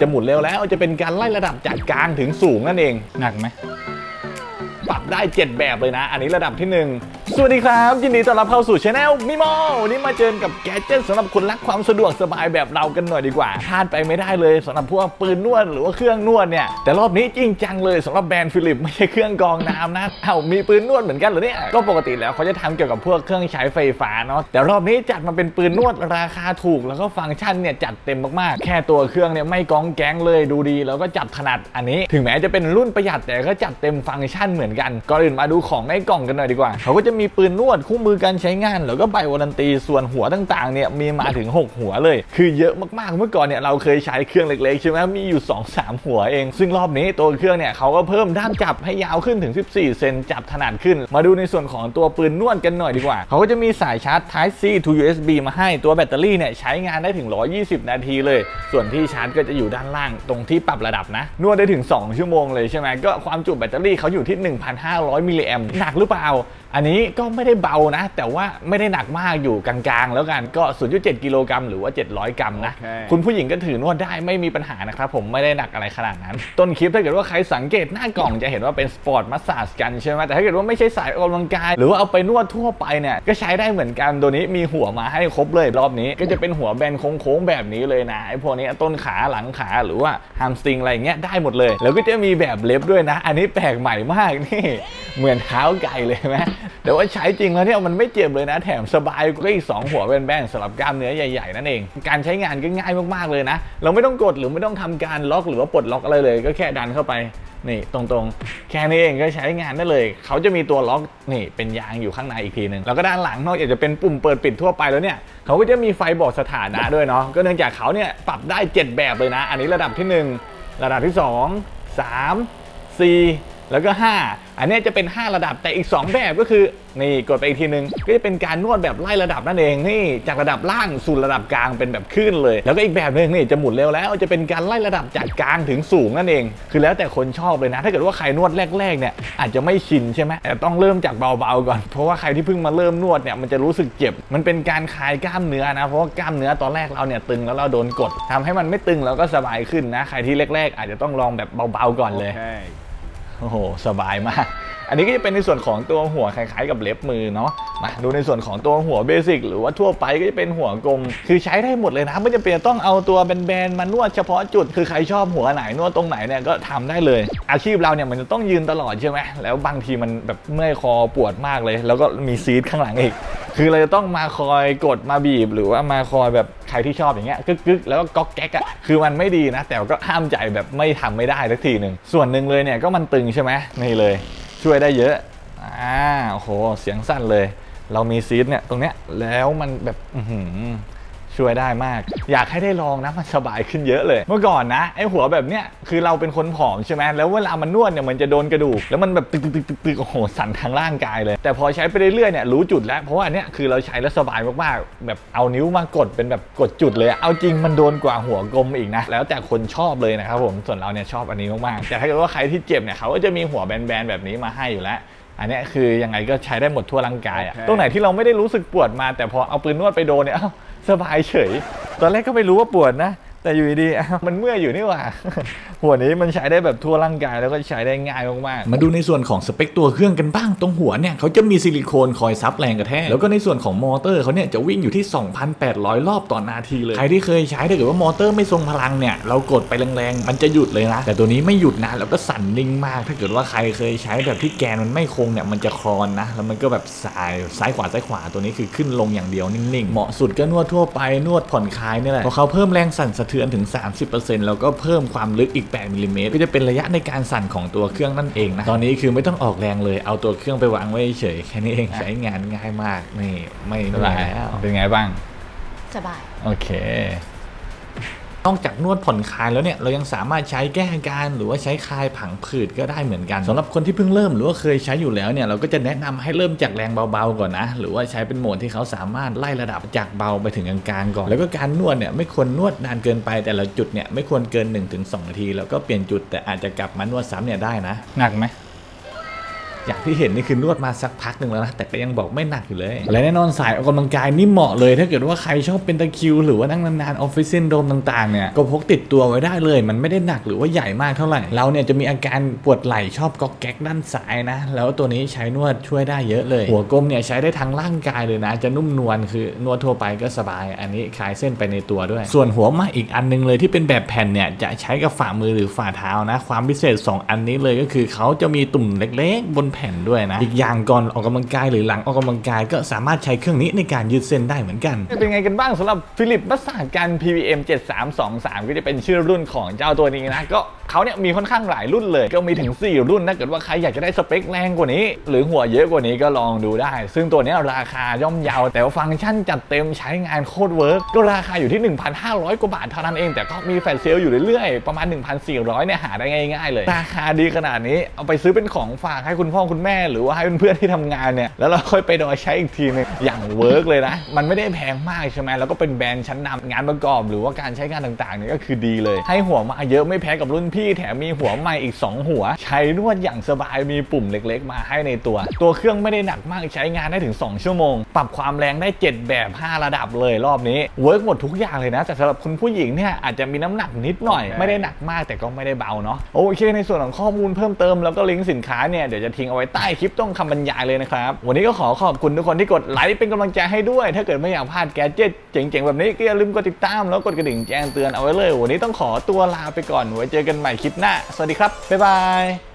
จะหมุนเร็วแล้วจะเป็นการไล่ระดับจากกลางถึงสูงนั่นเอง หนักไหม ปรับได้ 7 แบบเลยนะ อันนี้ระดับที่ 1 สวัสดีครับ ยินดีต้อนรับเข้าสู่ช anel มิโมวันนี้มาเจอกับแกจิตสำหรับคนรักความสะดวกสบายแบบเรากันหน่อยดีกว่าพลาดไปไม่ได้เลยสำหรับพวกปืนนวดหรือว่าเครื่องนวดเนี่ยแต่รอบนี้จริงจังเลยสำหรับแบรนด์ฟิลิปไม่ใช่เครื่องกรองน้ำนะเอ้ามีปืนนวดเหมือนกันเหรอเนี่ยก็ปกติแล้วเขาจะทำเกี่ยวกับพวกเครื่องใช้ไฟฟ้าเนาะแต่รอบนี้จัดมาเป็นปืนนวดราคาถูก แล้วก็ฟังก์ชันเนี่ยจัดเต็มมากๆ แค่ตัวเครื่องเนี่ยไม่กองแก๊งเลยดูดี แล้วก็จับถนัดอันนี้ ถึงแม้จะเป็นรุ่นประหยัดแต่ก็จัดเต็มฟังก์ชันเหมือนกันก่อนอื่นมาดูของในกล่องกันหน่อยดีกว่าเขาก็จะมีปืนนวดคู่มือการใช้งาน แล้วก็ใบวารันตีส่วนหัวต่างๆเนี่ยมีมาถึง 6 หัวเลย คือเยอะมากๆเมื่อก่อนเนี่ยเราเคยใช้เครื่องเล็กๆใช่ไหมมีอยู่ 2-3 หัวเอง ซึ่งรอบนี้ตัวเครื่องเนี่ยเขาก็เพิ่มด้ามจับให้ยาวขึ้นถึง 14 เซนจับถนัดขึ้น มาดูในส่วนของตัวปืนนวดกันหน่อยดีกว่า เขาก็จะมีสายชาร์จ Type C to USB มาให้ตัวแบตเตอรี่เนี่ยใช้งานได้ถึง 120 นาทีเลย ส่วนที่ชาร์จก็จะอยู่ด้านล่างตรงที่ปรับระดับนะนวดได้ถึง 2 ชั่วโมงเลยใช่ไหมก็ความจุแบตเตอรี่เขาอยู่ที่ 1,500 มิลลิแอมหนักหรือเปล่าอันนี้ก็ไม่ได้เบานะ แต่ว่าไม่ได้หนักมากอยู่กลางๆ แล้วกันก็ 0.7 กิโลกรัมหรือว่า 700 กรัมนะโอเคคุณผู้หญิงก็ถือนวดได้ไม่มีปัญหานะครับ ผมไม่ได้หนักอะไรขนาดนั้น ต้นคลิปถ้าเกิดว่าใครสังเกตหน้ากล่องจะเห็นว่าเป็นสปอร์ตมัสซาจกันใช่ไหมแต่ถ้าเกิดว่าไม่ใช่สายออกกำลังกาย หรือว่าเอาไปนวดทั่วไปเนี่ยก็ใช้ได้เหมือนกันตัวนี้มีหัวมาให้ครบเลยรอบนี้ ก็จะเป็นหัวแบนโค้งๆแบบนี้เลยนะไอ้พวกนี้ต้นขาหลังขาหรือว่าฮามสตริงอะไรอย่างเงี้ยได้หมดเลย แล้วก็จะมีแบบเล็บด้วยนะ อันนี้แปลกใหม่มากนี่เหมือนเท้าไก่เลยไหมแต่ว่าใช้จริงแล้วเนี่ยมันไม่เจ็บเลยนะ แถมสบายก็อีกสองหัวแบนๆสำหรับกล้ามเนื้อใหญ่ๆนั่นเอง การใช้งานก็ง่ายมากๆเลยนะ เราไม่ต้องกดหรือไม่ต้องทำการล็อกหรือว่าปลดล็อกอะไรเลย ก็แค่ดันเข้าไปนี่ตรงๆ แค่นี้เองก็ใช้งานได้เลย เขาจะมีตัวล็อกนี่เป็นยางอยู่ข้างในอีกทีหนึ่งแล้วก็ด้านหลังนอกจากจะเป็นปุ่มเปิดปิดทั่วไปแล้วเนี่ยเขาก็จะมีไฟบอกสถานะด้วยเนาะก็เนื่องจากเขาเนี่ยปรับได้ 7 แบบเลยนะ อันนี้ระดับที่ 1 ระดับที่ 2 3 4 แล้วก็ 5 อันนี้จะเป็น 5 ระดับแต่อีก 2 แบบก็คือนี่กดไปอีกทีนึง ก็จะเป็นการนวดแบบไล่ระดับนั่นเองนี่จากระดับล่างสู่ระดับกลางเป็นแบบขึ้นเลย แล้วก็อีกแบบหนึงนี่จะหมุนเร็วแล้ว จะเป็นการไล่ระดับจากกลางถึงสูงนั่นเอง คือแล้วแต่คนชอบเลยนะ ถ้าเกิดว่าใครนวดแรกๆเนี่ยอาจจะไม่ชินใช่ไหมแต่ต้องเริ่มจากเบาๆก่อน เพราะว่าใครที่เพิ่งมาเริ่มนวดเนี่ยมันจะรู้สึกเจ็บ มันเป็นการคลายกล้ามเนื้อนะ เพราะว่ากล้ามเนื้อตอนแรกเราเนี่ยตึงแล้วเราโดนกดทำให้มันไม่ตึงแล้วก็สบายขึ้นนะ ใครที่แรกๆ อาจจะต้องลองแบบเบาๆก่อนเลย โอ้โห สบายมาก อันนี้ก็จะเป็นในส่วนของตัวหัวคล้ายๆกับเล็บมือเนาะ มาดูในส่วนของตัวหัวเบสิกหรือว่าทั่วไปก็จะเป็นหัวกลม คือใช้ได้หมดเลยนะ ไม่จำเป็นต้องเอาตัวแบนๆมานวดเฉพาะจุด คือใครชอบหัวไหนนวดตรงไหนเนี่ยก็ทำได้เลย อาชีพเราเนี่ยมันจะต้องยืนตลอดใช่ไหมแล้วบางทีมันแบบเมื่อยคอปวดมากเลย แล้วก็มีซีดข้างหลังอีก คือเราจะต้องมาคอยกดมาบีบ หรือว่ามาคอยแบบใครที่ชอบอย่างเงี้ยกึกๆแล้วก็ก๊อกแก๊กอะคือมันไม่ดีนะ แต่ก็ห้ามใจแบบไม่ทำไม่ได้สักทีหนึ่งส่วนหนึ่งเลยเนี่ยก็มันตึงใช่ไหมนี่เลย ช่วยได้เยอะอ่าโอ้โหเสียงสั้นเลย เรามีซีดเนี่ยตรงเนี้ยแล้วมันแบบอื ช่วยได้มาก อยากให้ได้ลองนะมันสบายขึ้นเยอะเลย เมื่อก่อนนะไอ้หัวแบบเนี้ยคือเราเป็นคนผอมใช่ไหมแล้วเวลามันนวดเนี่ยมันจะโดนกระดูก แล้วมันแบบตึกตึกตึกตึกตึกโอ้โหสั่นทางร่างกายเลย แต่พอใช้ไปเรื่อยๆเนี่ยรู้จุดแล้ว เพราะว่าอันเนี้ยคือเราใช้แล้วสบายมากๆ แบบเอานิ้วมากดเป็นแบบกดจุดเลยอะเอาจริงมันโดนกว่าหัวกลมอีกนะ แล้วแต่คนชอบเลยนะครับผมส่วนเราเนี่ยชอบอันนี้มากๆแต่ถ้าเกิดว่าใครที่เจ็บเนี่ยเขาก็จะมีหัวแบนๆแบบนี้มาให้อยู่แล้วอันเนี้ยคือยังไงก็ใช้ได้หมดทั่วร่างกายอะโอเคตรงไหนที่เราไม่ได้รู้สึกปวดมา แต่พอเอาปืนนวดไปโดนเนี่ยอ้าว สบายเฉย ตอนแรกก็ไม่รู้ว่าปวดนะ แต่อยู่ดีๆมันเมื่อยอยู่นี่หว่า หัวนี้มันใช้ได้แบบทั่วร่างกายแล้วก็ใช้ได้ง่ายมากๆ มาดูในส่วนของสเปคตัวเครื่องกันบ้างตรงหัวเนี่ยเขาจะมีซิลิโคนคอยซับแรงกระแทกแล้วก็ในส่วนของมอเตอร์เขาเนี่ยจะวิ่งอยู่ที่ 2,800 รอบต่อนาทีเลย ใครที่เคยใช้ถ้าเกิดว่ามอเตอร์ไม่ทรงพลังเนี่ยเรากดไปแรงๆ มันจะหยุดเลยนะ แต่ตัวนี้ไม่หยุดนะแล้วก็สั่นนิ่งมาก ถ้าเกิดว่าใครเคยใช้แบบที่แกนมันไม่คงเนี่ยมันจะคลอนนะแล้วมันก็แบบสายซ้ายขวาซ้ายขวาตัวนี้คือขึ้นลงอย่างเดียวนิ่งๆ เหมาะสุดก็นวดทั่วไปนวดผ่อนคลายนี่แหละพราะเขาเพิ่มแรงสั่นสะเทือนถึง 30%แล้วก็เพิ่มความลึกอีก 8มิลลิเมตรก็จะเป็นระยะในการสั่นของตัวเครื่องนั่นเองนะ ตอนนี้คือไม่ต้องออกแรงเลย เอาตัวเครื่องไปวางไว้เฉยแค่นี้เองใช้งานง่ายมากนี่ไม่เหนื่อยแล้วเป็นไงบ้าง สบาย โอเค นอกจากนวดผ่อนคลายแล้วเนี่ยเรายังสามารถใช้แก้อาการหรือว่าใช้คลายผังผืดก็ได้เหมือนกันสำหรับคนที่เพิ่งเริ่มหรือว่าเคยใช้อยู่แล้วเนี่ยเราก็จะแนะนำให้เริ่มจากแรงเบาๆก่อนนะหรือว่าใช้เป็นโหมดที่เขาสามารถไล่ระดับจากเบาไปถึงกลางๆก่อน แล้วก็การนวดเนี่ยไม่ควรนวดนานเกินไปแต่ละจุดเนี่ยไม่ควรเกิน 1-2นาที แล้วก็เปลี่ยนจุดแต่อาจจะกลับมานวดซ้ำเนี่ยได้นะหนักไหม อย่างที่เห็นนี่คือนวดมาสักพักหนึ่งแล้วนะแต่ก็ยังบอกไม่หนักอยู่เลยและแน่นอนสายออกกำลังกายนี่เหมาะเลย ถ้าเกิดว่าใครชอบเป็นตะคิว หรือว่านั่งนานๆออฟฟิศซินโดรมต่างๆเนี่ยก็พกติดตัวไว้ได้เลย มันไม่ได้หนักหรือว่าใหญ่มากเท่าไหร่เราเนี่ยจะมีอาการปวดไหล่ชอบกอกแก๊กด้านซ้ายนะ แล้วตัวนี้ใช้นวดช่วยได้เยอะเลย หัวกลมเนี่ยใช้ได้ทั้งร่างกายเลยนะ จะนุ่มนวลคือนวดทั่วไปก็สบาย อันนี้คลายเส้นไปในตัวด้วย ส่วนหัวมาอีกอันนึงเลยที่เป็นแบบแผ่นเนี่ยจะใช้กับฝ่ามือหรือฝ่าเท้านะ ความพิเศษ 2 อันนี้เลยก็คือเขาจะมีตุ่มเล็กๆ บนแผ่นด้วยนะ อีกอย่างก่อนออกกำลังกายหรือหลังออกกำลังกายก็สามารถใช้เครื่องนี้ในการยืดเส้นได้เหมือนกัน เป็นไงกันบ้างสำหรับฟิลิปมัสสาการ PVM 7323 ก็จะเป็นชื่อรุ่นของเจ้าตัวนี้นะก็ เขาเนี่ยมีค่อนข้างหลายรุ่นเลย ก็มีถึง 4 รุ่นถ้าเกิดว่าใครอยากจะได้สเปคแรงกว่านี้ หรือหัวเยอะกว่านี้ก็ลองดูได้ ซึ่งตัวนี้ราคาย่อมเยาวแต่ว่าฟังก์ชันจัดเต็มใช้งานโคตรเวิร์กก็ราคาอยู่ที่ 1,500 กว่าบาทเท่านั้นเอง แต่ก็มีแฟลชเซลล์อยู่เรื่อยๆ ประมาณ 1,400เนี่ยหาได้ง่ายๆเลย ราคาดีขนาดนี้เอาไปซื้อเป็นของฝากให้คุณพ่อคุณแม่หรือว่าให้เพื่อนๆที่ทำงานเนี่ยแล้วเราค่อยไปดอยใช้อีกทีนึงอย่างเวิร์กเลยนะมันไม่ได้แพงมากใช่ไหมแล้วก็เป็นแบรนด์ชั้นนำงานประกอบ หรือว่าการใช้งานต่างๆเนี่ยก็คือดีเลย ให้หัวมาเยอะไม่แพ้กับรุ่นพแถมมีหัวใหม่อีก 2 หัว ใช้นวดอย่างสบายมีปุ่มเล็กๆ มาให้ในตัว ตัวเครื่องไม่ได้หนักมากใช้งานได้ถึง 2 ชั่วโมง ปรับความแรงได้ 7 แบบ 5 ระดับเลยรอบนี้เวิร์กหมดทุกอย่างเลยนะแต่สำหรับคุณผู้หญิงเนี่ยอาจจะมีน้ำหนักนิดหน่อย ไม่ได้หนักมากแต่ก็ไม่ได้เบาเนาะโอเคในส่วนของข้อมูลเพิ่มเติมแล้วก็ลิงก์สินค้าเนี่ยเดี๋ยวจะทิ้งเอาไว้ใต้คลิปต้องคำบรรยายเลยนะครับวันนี้ก็ขอขอบคุณทุกคนที่กดไลค์เป็นกำลังใจให้ด้วย ถ้าเกิดไม่อยากพลาดแกดเจ็ตเจ๋งๆแบบนี้ก็อย่าลืมกดติดตามแล้วกดกระดิ่งแจ้งเตือนเอาไว้เลย วันนี้ต้องขอตัวลาไปก่อนไว้เจอกันใหม่คลิปหน้า สวัสดีครับ บ๊ายบาย